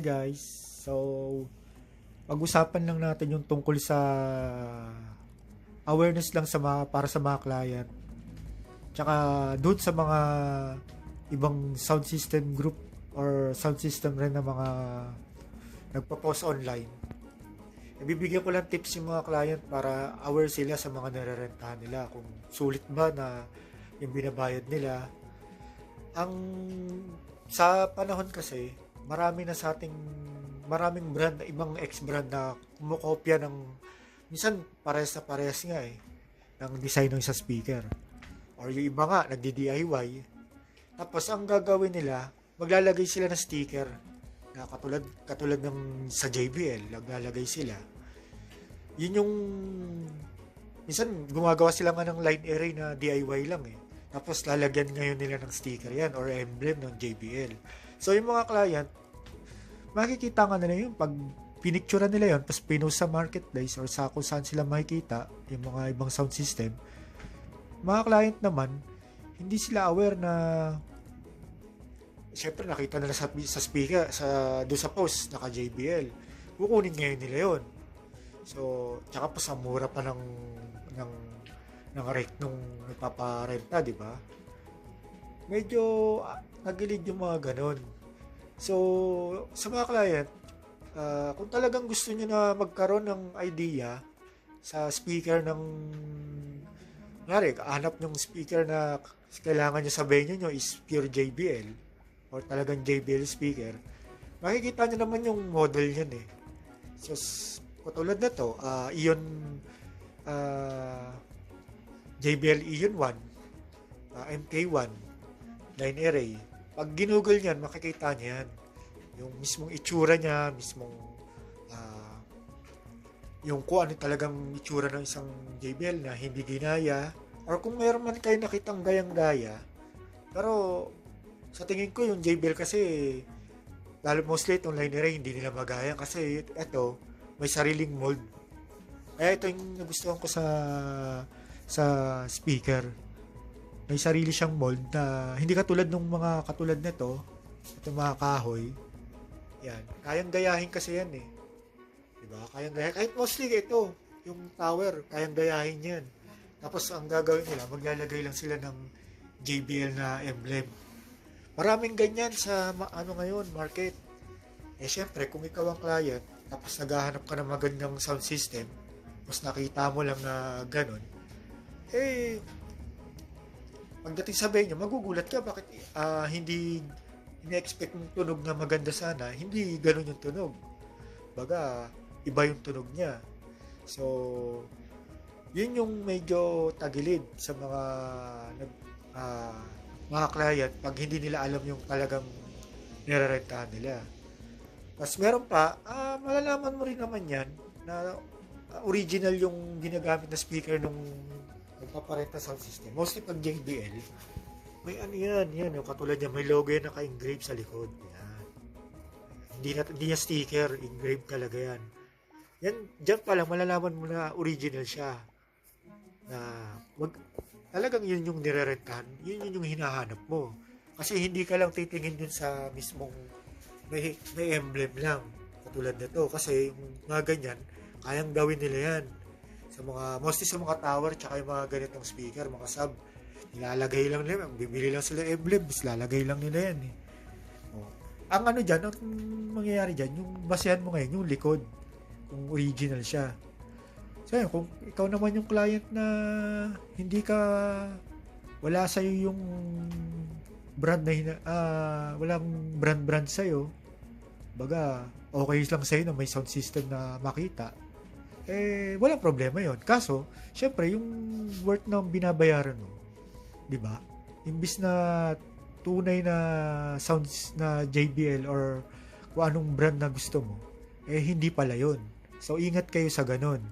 Hi guys. So, pag-usapan lang natin yung tungkol sa awareness lang sa mga para sa mga client. Tsaka doon sa mga ibang sound system group or sound system rin na mga nagpo-post online. Ibibigyan ko lang tips yung mga client para aware sila sa mga narerentahan nila kung sulit ba na yung binabayad nila. Ang sa panahon kasi, marami na sa ating maraming brand, ibang ex-brand na kumukopya ng minsan parehas na parehas nga eh ng design ng sa speaker. Or yung iba nga, nagdi-DIY. Tapos ang gagawin nila, maglalagay sila ng sticker na katulad katulad ng sa JBL, naglalagay sila. Yun yung minsan gumagawa sila nga ng line array na DIY lang eh. Tapos lalagyan ngayon nila ng sticker yan or emblem ng JBL. So yung mga client, makikita nga nila yun. Pag pinicturean nila yon tapos pinost sa marketplace or sa kung saan sila makikita yung mga ibang sound system mga client naman hindi sila aware na syempre nakita nila sa, sa speaker sa do sa post naka JBL kukunin ngayon nila yon so tsaka pa sa mura pa ng ng ng rate nung nagpaparenta di ba medyo ah, nagilid yung mga ganon so sa mga client uh, kung talagang gusto niyo na magkaroon ng idea sa speaker ng Ngari, hanap yung speaker na kailangan nyo sabihin nyo is pure JBL or talagang JBL speaker, makikita nyo naman yung model yan eh. So, katulad na to, uh, Ion uh, JBL Ion 1, uh, MK1, line array. Pag ginugol niyan, makikita niyan. Yung mismong itsura niya, mismong uh, yung kung ano talagang itsura ng isang JBL na hindi ginaya or kung meron man kayo nakitang gayang-gaya. Pero sa tingin ko yung JBL kasi lalo mostly itong line array hindi nila magaya kasi ito may sariling mold. Kaya ito yung nagustuhan ko sa sa speaker may sarili siyang mold na hindi katulad ng mga katulad nito itong mga kahoy yan kayang gayahin kasi yan eh Diba? Kayang gayahin. Kahit mostly ito, yung tower, kayang gayahin yan. Tapos ang gagawin nila, maglalagay lang sila ng JBL na emblem. Maraming ganyan sa ano ngayon, market. Eh syempre, kung ikaw ang client, tapos naghahanap ka ng magandang sound system, tapos nakita mo lang na ganun, eh, pagdating sa venue, magugulat ka bakit uh, hindi ina-expect mong tunog na maganda sana, hindi ganun yung tunog. Baga, iba yung tunog niya. So, yun yung medyo tagilid sa mga nag, uh, mga client pag hindi nila alam yung talagang nirerentahan nila. Tapos meron pa, uh, malalaman mo rin naman yan na original yung ginagamit na speaker nung nagpaparenta sound system. Mostly pag JBL, may ano yan, yan, yung katulad niya, may logo yan naka-engrave sa likod. Yan. Hindi na, hindi niya sticker, engrave talaga yan. Yan, dyan pa lang malalaman mo na original siya. Na wag, talagang yun yung nirerentahan, yun yun yung hinahanap mo. Kasi hindi ka lang titingin dun sa mismong may, may emblem lang. Katulad nito. Kasi yung mga ganyan, kayang gawin nila yan. Sa mga, mostly sa mga tower, tsaka yung mga ganitong speaker, mga sub, nilalagay lang nila, bibili lang sila emblem, bis lalagay lang nila yan eh. Oh. Ang ano dyan, ang mangyayari dyan, yung basehan mo ngayon, yung likod kung original siya. So, yun, kung ikaw naman yung client na hindi ka wala sa iyo yung brand na hina, uh, walang brand brand sa iyo. Baga, okay lang sa iyo na may sound system na makita. Eh, walang problema 'yon. Kaso, syempre yung worth ng binabayaran mo, 'di ba? Imbis na tunay na sounds na JBL or kung anong brand na gusto mo, eh hindi pala 'yon. So, ingat kayo sa ganun.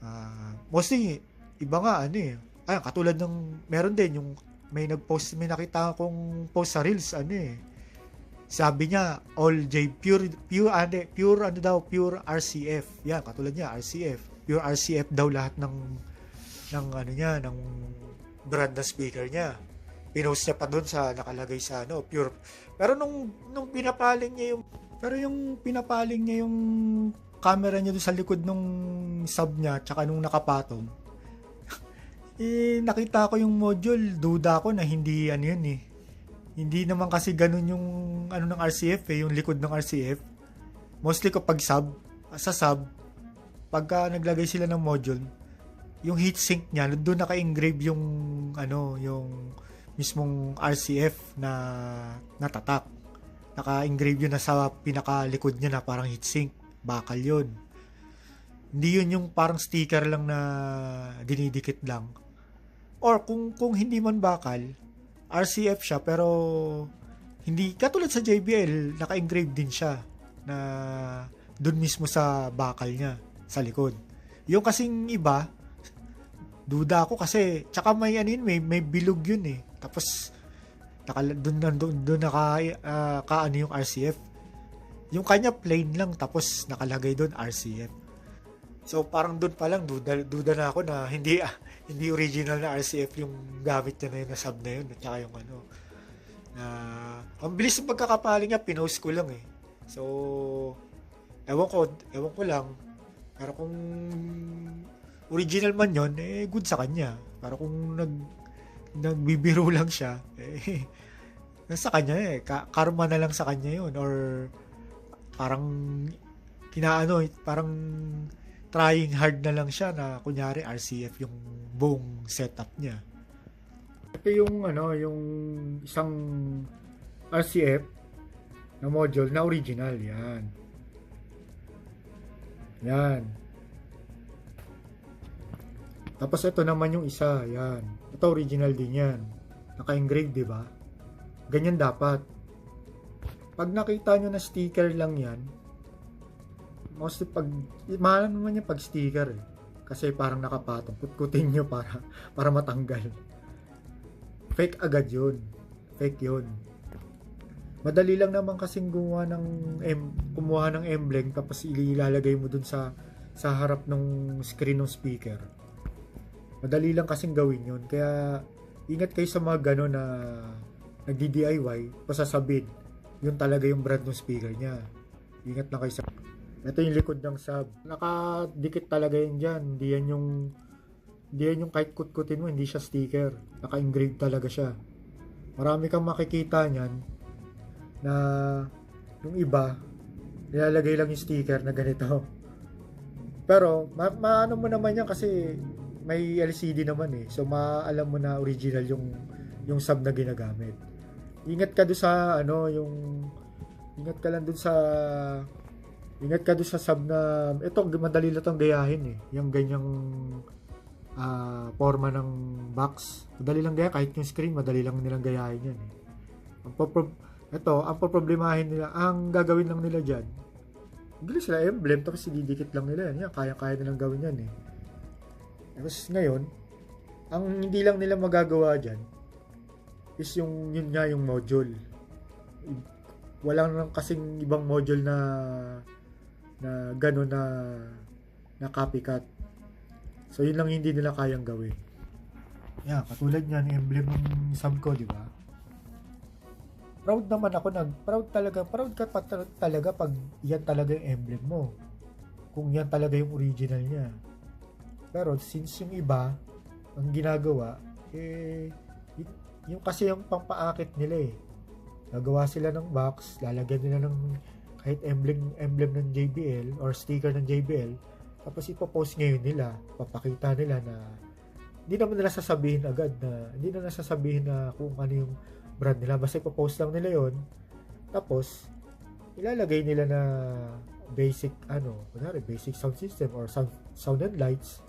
Uh, mostly, iba nga, ano eh. Ay, katulad ng, meron din yung, may nag-post, may nakita akong post sa Reels, ano eh. Sabi niya, all J, pure, pure, ano, pure, ano daw, pure RCF. Yan, katulad niya, RCF. Pure RCF daw lahat ng, ng, ano niya, ng brand na speaker niya. Pinost niya pa doon sa, nakalagay sa, ano, pure. Pero nung, nung pinapaling niya yung Pero yung pinapaling niya yung camera niya doon sa likod nung sub niya tsaka nung nakapatong. eh, nakita ko yung module, duda ko na hindi ano yun eh. Hindi naman kasi ganun yung ano ng RCF eh, yung likod ng RCF. Mostly kapag sub, sa sub, pagka naglagay sila ng module, yung heatsink niya, doon naka-engrave yung ano, yung mismong RCF na natatak. Naka-engrave yun na sa pinakalikod niya na parang heatsink. Bakal yun. Hindi yun yung parang sticker lang na dinidikit lang. Or kung kung hindi man bakal, RCF siya pero hindi katulad sa JBL, naka-engrave din siya na doon mismo sa bakal niya sa likod. Yung kasing iba, duda ako kasi tsaka may ano yun, may, may bilog yun eh. Tapos naka, doon, doon, doon naka, ah, kaano yung RCF. Yung kanya plain lang tapos nakalagay doon RCF. So parang doon pa lang duda, duda na ako na hindi ah, hindi original na RCF yung gamit niya na yun na sub na yun at saka yung ano na ang bilis ng pagkakapaling niya pinost ko lang eh. So ewan ko, ewan ko lang. Pero kung original man yon eh good sa kanya. Pero kung nag nagbibiro lang siya, eh nasa kanya eh. Ka- karma na lang sa kanya yun or parang kinaano, parang trying hard na lang siya na kunyari RCF yung buong setup niya. Ito yung ano, yung isang RCF na module na original yan. Yan. Tapos ito naman yung isa, yan. Ito original din yan. Naka-engrave, di ba? Ganyan dapat. Pag nakita nyo na sticker lang yan, mostly pag, mahal naman yung pag sticker eh. Kasi parang nakapatong. Kutkutin nyo para, para matanggal. Fake agad yun. Fake yun. Madali lang naman kasing gumawa ng em, kumuha ng emblem tapos ilalagay mo dun sa sa harap ng screen ng speaker. Madali lang kasing gawin yun. Kaya ingat kayo sa mga gano'n na nagdi-DIY, pasasabid. Yun talaga yung brand ng speaker niya. Ingat lang kayo sa... Ito yung likod ng sub. Nakadikit talaga yan dyan. Hindi yan yung... Hindi yan yung kahit kutkutin mo, hindi siya sticker. Naka-engrave talaga siya. Marami kang makikita niyan na yung iba, nilalagay lang yung sticker na ganito. Pero, ma maano mo naman yan kasi may LCD naman eh. So, maalam mo na original yung yung sub na ginagamit. Ingat ka doon sa ano, yung ingat ka lang doon sa ingat ka doon sa sub na ito madali lang tong gayahin eh. Yung ganyang ah, forma ng box. Madali lang gaya kahit yung screen, madali lang nilang gayahin yan eh. Ang ito, ang poproblemahin nila, ang gagawin lang nila dyan, hindi sila emblem, tapos ididikit lang nila yan. Yan, kaya-kaya nilang gawin yan eh. Tapos ngayon, ang hindi lang nila magagawa dyan, is yung, yun nga yung module. Walang lang kasing ibang module na na gano'n na na copycat. So, yun lang hindi nila kayang gawin. Yeah, katulad niyan, emblem ng ko, di ba? proud naman ako nag proud talaga proud ka pa tal- talaga pag yan talaga yung emblem mo kung yan talaga yung original niya pero since yung iba ang ginagawa eh yung kasi yung pampaakit nila eh gagawa sila ng box lalagyan nila ng kahit emblem emblem ng JBL or sticker ng JBL tapos ipopost ngayon nila papakita nila na hindi naman nila sasabihin agad na hindi na nasasabihin na kung ano yung brand nila. Basta ipopost lang nila yon Tapos, ilalagay nila na basic, ano, kunwari, basic sound system or sound, sound and lights.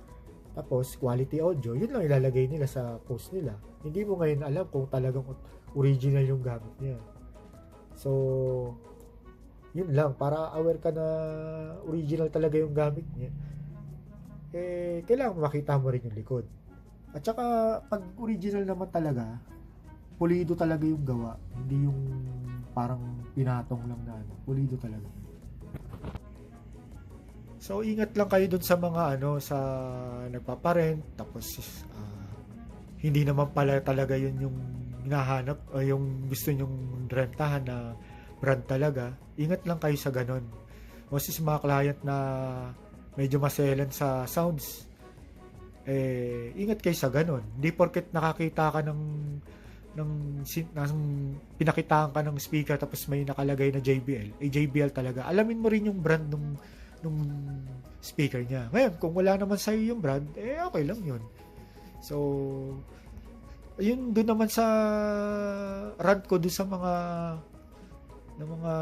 Tapos, quality audio. Yun lang ilalagay nila sa post nila. Hindi mo ngayon alam kung talagang original yung gamit niya. So, yun lang. Para aware ka na original talaga yung gamit niya. Eh, kailangan makita mo rin yung likod. At saka, pag original naman talaga, pulido talaga yung gawa. Hindi yung parang pinatong lang na ano. Pulido talaga. So, ingat lang kayo dun sa mga ano, sa nagpaparent. Tapos, ah, hindi naman pala talaga yun yung hinahanap o yung gusto nyong rentahan na brand talaga, ingat lang kayo sa ganun. Kasi sa mga client na medyo maselan sa sounds, eh, ingat kayo sa ganun. Hindi porket nakakita ka ng ng, ng pinakitaan ka ng speaker tapos may nakalagay na JBL, eh JBL talaga. Alamin mo rin yung brand nung nung speaker niya. Ngayon, kung wala naman sa'yo yung brand, eh okay lang yun. So, yun doon naman sa rant ko doon sa mga ng mga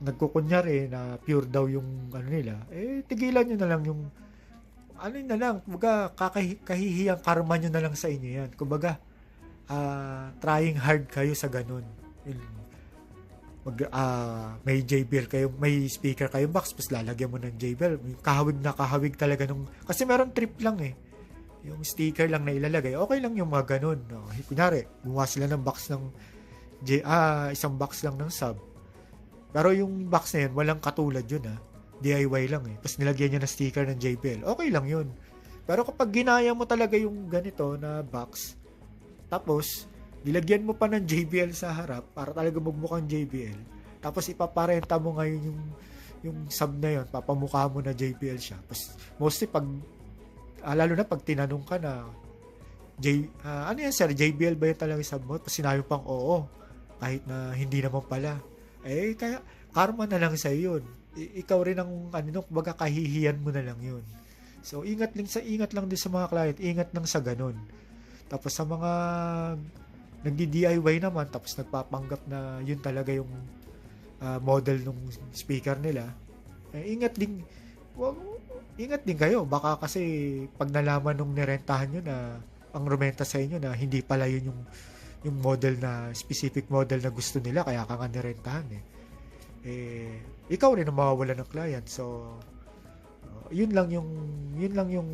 nagkukunyari na pure daw yung ano nila, eh tigilan nyo na lang yung ano na lang, kumbaga kakahihiyang karma nyo na lang sa inyo yan. Kumbaga, ah, trying hard kayo sa ganun. Mag, ah, may JBL kayo, may speaker kayo box, tapos lalagyan mo ng. Yung Kahawig na kahawig talaga nung, kasi meron trip lang eh. Yung sticker lang na ilalagay, okay lang yung mga ganun. No? Kunyari, gumawa sila ng box ng, ah, isang box lang ng sub. Pero yung box na yun, walang katulad yun ah. DIY lang eh. Tapos nilagyan niya ng sticker ng JBL. Okay lang yun. Pero kapag ginaya mo talaga yung ganito na box, tapos, nilagyan mo pa ng JBL sa harap para talaga magmukhang JBL. Tapos ipaparenta mo ngayon yung yung sub na yun, papamukha mo na JBL siya. Tapos, mostly pag, ah, lalo na pag tinanong ka na, J, ah, ano yan sir, JBL ba yun talaga yung sub mo? Tapos sinabi pang oo, kahit na hindi naman pala. Eh, kaya, karma na lang sa yun. I- ikaw rin ang, ano, no, baga kahihiyan mo na lang yun. So, ingat lang sa, ingat lang din sa mga client, ingat lang sa ganun. Tapos sa mga nagdi-DIY naman tapos nagpapanggap na yun talaga yung ah, model ng speaker nila. Eh, ingat din wag, ingat din kayo baka kasi pag nalaman nung nirentahan nyo na ang rumenta sa inyo na hindi pala yun yung yung model na specific model na gusto nila kaya ka nga nirentahan eh. Eh ikaw rin ang mawawala ng client. So uh, yun lang yung yun lang yung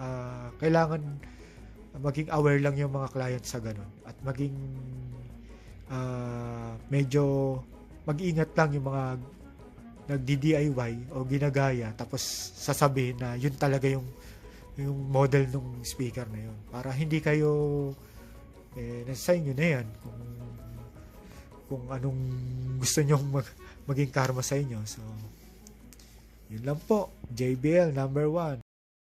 ah, kailangan maging aware lang yung mga client sa ganun at maging ah, medyo mag-ingat lang yung mga nagdi-DIY o ginagaya tapos sasabihin na yun talaga yung yung model ng speaker na yun para hindi kayo eh, nasa inyo na yan. Kung kung anong gusto nyong mag, maging karma sa inyo. So yun lang po. JBL number one